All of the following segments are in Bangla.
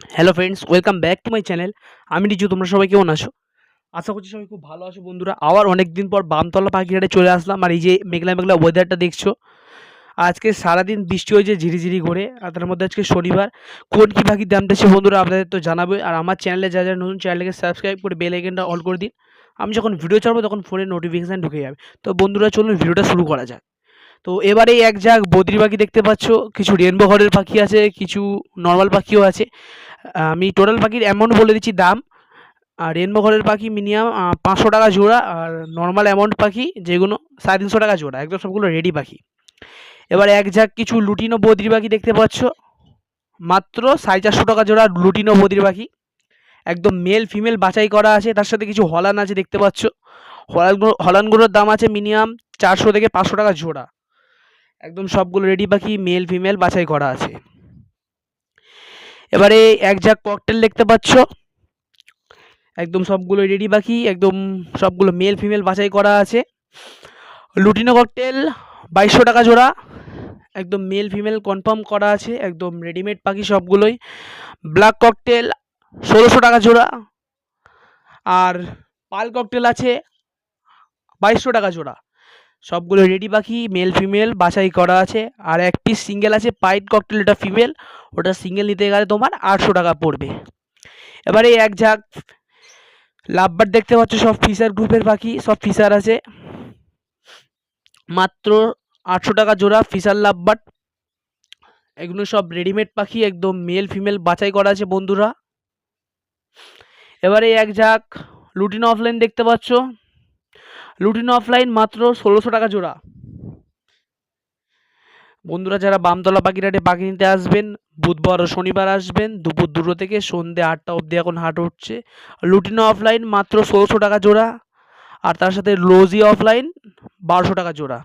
Hello friends welcome back to my channel আমি রিজু, তোমরা সবাই কেমন আছো? আশা করছি সবাই খুব ভালো আছো বন্ধুরা। আবার অনেক দিন পর বামতলা পাখিঘাটে চলে আসলাম আর এই যে মেঘলা মেঘলা ওয়েদারটা দেখছ। আজকে সারাদিন বৃষ্টি হয়েছে, ঝিরিঝিরি করে। আর তার মধ্যে আজকে শনিবার। কোন কী পাখির দাম দিচ্ছে বন্ধুরা আপনাদের তো জানাবে। আর আমার চ্যানেলে যা যা নতুন চ্যানেলকে সাবস্ক্রাইব করে বেল আইকনটা অল করে দিন। আমি যখন ভিডিও ছাড়বো, তখন ফোনে নোটিফিকেশান ঢুকে যাবে। তো বন্ধুরা, চলুন ভিডিওটা শুরু করা যাক। তো এবারে এক ঝাঁক বদ্রি পাখি দেখতে পাচ্ছ। কিছু রেনবো ঘরের পাখি আছে, কিছু নর্মাল পাখিও আছে। আমি টোটাল পাখির অ্যামাউন্ট বলে দিচ্ছি দাম। আর রেনবো ঘরের পাখি মিনিমাম পাঁচশো টাকা জোড়া। আর নর্মাল অ্যামাউন্ট পাখি যেগুলো, সাড়ে তিনশো টাকা জোড়া। একদম সবগুলো রেডি পাখি। এবার এক ঝাঁক কিছু লুটিনো বদ্রি পাখি দেখতে পাচ্ছ। মাত্র সাড়ে চারশো টাকা জোড়া লুটিনো বদ্রি পাখি। একদম মেল ফিমেল বাছাই করা আছে। তার সাথে কিছু হলান আছে দেখতে পাচ্ছ। হলানগুলো, হলানগুলোর দাম আছে মিনিমাম চারশো থেকে পাঁচশো টাকা জোড়া। একদম সবগুলো রেডি পাখি মেল ফিমেল বাছাই করা আছে। এবারে এক ঝাঁক ককটেল দেখতে পাচ্ছ। একদম সবগুলো রেডি পাখি একদম সবগুলো মেল ফিমেল বাছাই করা আছে। লুটিনো ককটেল বাইশশো টাকা জোড়া। একদম মেল ফিমেল কনফার্ম করা আছে, একদম রেডিমেড পাখি সবগুলোই। ব্ল্যাক ককটেল ষোলোশো টাকা জোড়া। আর পাল ককটেল আছে, বাইশশো টাকা জোড়া। সবগুলো রেডি পাখি মেল ফিমেল বাছাই করা আছে। আর এক পিস সিঙ্গেল আছে পাইট ককটেল এটা ফিমেল ওটা সিঙ্গেল নিতে গেলে তোমার আটশো টাকা পড়বে। এবারে এক ঝাঁক, লাভবার দেখতে পাচ্ছ সব ফিশার গ্রুপের পাখি, সব ফিশার আছে। মাত্র আটশো টাকা জোড়া ফিশার লাভবার। এগুলো সব রেডিমেড পাখি, একদম মেল ফিমেল বাছাই করা আছে বন্ধুরা। এবারে এক ঝাঁক লুটিন অফলাইন দেখতে পাচ্ছ। লুটিন অফলাইন মাত্র ষোলোশো টাকা জোড়া। বন্ধুরা, যারা বামতলা পাখিরহাটে পাখি নিতে আসবেন, বুধবার ও শনিবার আসবেন, দুপুর দুটো থেকে সন্ধ্যে আটটা অবধি এখন হাট উঠছে লুটিনো অফলাইন মাত্র ষোলোশো টাকা জোড়া, আর তার সাথে লোজি অফলাইন বারোশো টাকা জোড়া।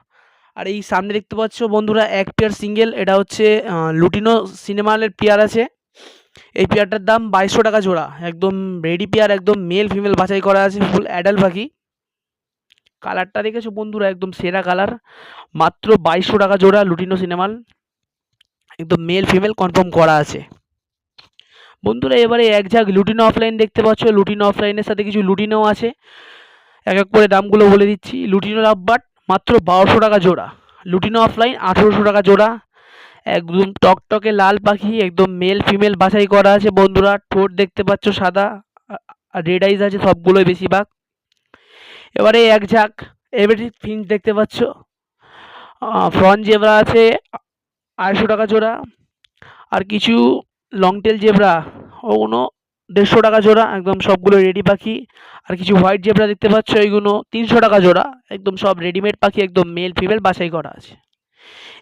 আর এই সামনে দেখতে পাচ্ছ বন্ধুরা, এক পেয়ার সিঙ্গেল এটা হচ্ছে লুটিনো সিনেমালের পেয়ার আছে। এই পেয়ারটার দাম বাইশশো টাকা জোড়া। একদম রেডি পেয়ার একদম মেল ফিমেল বাছাই করা আছে ফুল অ্যাডাল্ট পাখি কালারটা দেখেছ বন্ধুরা? একদম সেরা কালার মাত্র বাইশশো টাকা জোড়া লুটিনো সিনেমাল একদম মেল ফিমেল কনফার্ম করা আছে। বন্ধুরা, এবারে এক ঝাঁক লুটিনো অফলাইন দেখতে পাচ্ছ। লুটিনো অফলাইনের সাথে কিছু লুটিনো আছে। এক এক করে দামগুলো বলে দিচ্ছি। লুটিনো রাব্বাট মাত্র বারোশো টাকা জোড়া। লুটিনো অফলাইন আঠেরোশো টাকা জোড়া। একদম টকটকে লাল পাখি, একদম মেল ফিমেল বাছাই করা আছে বন্ধুরা। ঠোঁট দেখতে পাচ্ছ সাদা। রেড আইজ আছে সবগুলোই বেশিরভাগ। এবারে এক ঝাঁক ফিঞ্চ দেখতে পাচ্ছ। ফ্রন্ট জেব্রা আছে, আড়াইশো টাকা জোড়া। আর কিছু লং টেল জেব্রা ওগুলো দেড়শো টাকা জোড়া, একদম সবগুলো রেডি পাখি। আর কিছু হোয়াইট জেবরা দেখতে পাচ্ছ এইগুলো তিনশো টাকা জোড়া, একদম সব রেডিমেড পাখি, একদম মেল ফিমেল বাছাই করা আছে।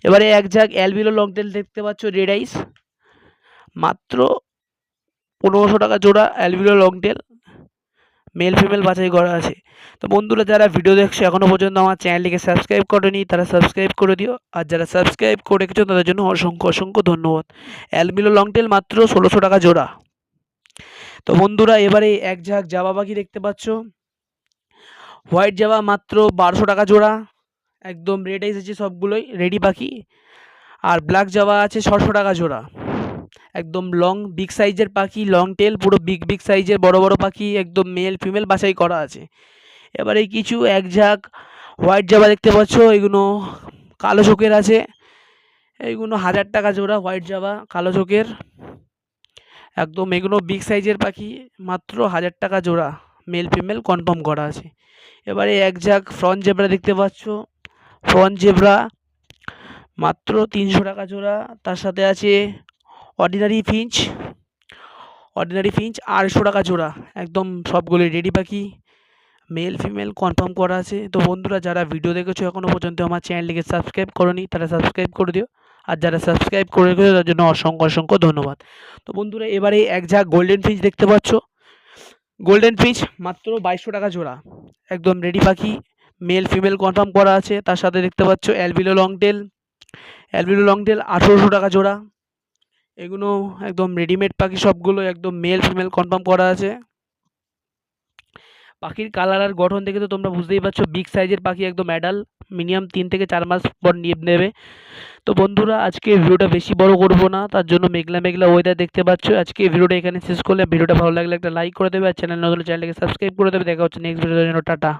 এবারে এক ঝাঁক অ্যালবিলো লং টেল দেখতে পাচ্ছ রেড আইস মাত্র পনেরোশো টাকা জোড়া albino long tail male female বাছাই করা আছে। তো বন্ধুরা, যারা ভিডিও দেখছ এখনও পর্যন্ত আমার চ্যানেলটিকে সাবস্ক্রাইব করেনি, তারা সাবস্ক্রাইব করে দিও। আর যারা সাবস্ক্রাইব করে রেখেছো, তাদের জন্য অসংখ্য অসংখ্য ধন্যবাদ। অ্যালমিলো লংটেল মাত্র ষোলোশো টাকা জোড়া। তো বন্ধুরা, এবারে এক ঝাঁক জাবা পাখি দেখতে পাচ্ছ। হোয়াইট জাবা মাত্র বারোশো টাকা জোড়া। একদম রেড এসেছে সবগুলোই রেডি পাখি। আর ব্ল্যাক জাবা আছে ছশো টাকা জোড়া। একদম লং বিগ সাইজের পাখি লং টেল পুরো বিগ বিগ সাইজের বড় বড় পাখি, একদম মেল ফিমেল বাছাই করা আছে। এবারে কিছু এক ঝাঁক হোয়াইট জাবা দেখতে পাচ্ছ এগুলো কালো চোখের আছে। এইগুলো হাজার টাকা জোড়া হোয়াইট জাবা কালো চোখের। একদম এগুলো বিগ সাইজের পাখি, মাত্র হাজার টাকা জোড়া মেল ফিমেল কনফার্ম করা আছে। এবারে এক ঝাঁক ফ্রন্ট জেব্রা দেখতে পাচ্ছ ফ্রন্ট জেব্রা মাত্র তিনশো টাকা জোড়া, তার সাথে আছে অর্ডিনারি ফিঞ্চ অর্ডিনারি ফিঞ্চ আড়াইশো টাকা জোড়া, একদম সবগুলো রেডি পাখি মেল ফিমেল কনফার্ম করা আছে। তো বন্ধুরা, যারা ভিডিও দেখেছ এখনও পর্যন্ত আমার চ্যানেলটিকে সাবস্ক্রাইব করনি, তারা সাবস্ক্রাইব করে দিও। আর যারা সাবস্ক্রাইব করে রেখেছো, তার জন্য অসংখ্য অসংখ্য ধন্যবাদ। তো বন্ধুরা, এবারে এক ঝাঁক গোল্ডেন ফিঞ্চ দেখতে পাচ্ছ। গোল্ডেন ফিঞ্চ মাত্র বাইশশো টাকা জোড়া। একদম রেডি পাখি মেল ফিমেল কনফার্ম করা আছে। তার সাথে দেখতে পাচ্ছ অ্যালবিলো লংটেল অ্যালবিলো লংটেল আঠেরোশো টাকা জোড়া। এগুলো একদম রেডিমেড পাখি সবগুলো একদম মেল ফিমেল কনফার্ম করা আছে। পাখির কালার আর গঠন দেখে তো তোমরা বুঝতেই পারছ বিগ সাইজের পাখি একদম অ্যাডাল মিনিমাম তিন থেকে চার মাস পর নিয়ে নেবে। তো বন্ধুরা, আজকে ভিডিওটা বেশি বড় করব না, তার জন্য মেঘলা মেঘলা ওয়েদার দেখতে পাচ্ছ। আজকে ভিডিওটা এখানে শেষ করলে ভিডিওটা ভালো লাগলে একটা লাইক করে দেবে, আর চ্যানেল নতুন চ্যানেলটাকে সাবস্ক্রাইব করে দেবে। দেখা হচ্ছে নেক্সট ভিডিওর জন্য টাটা।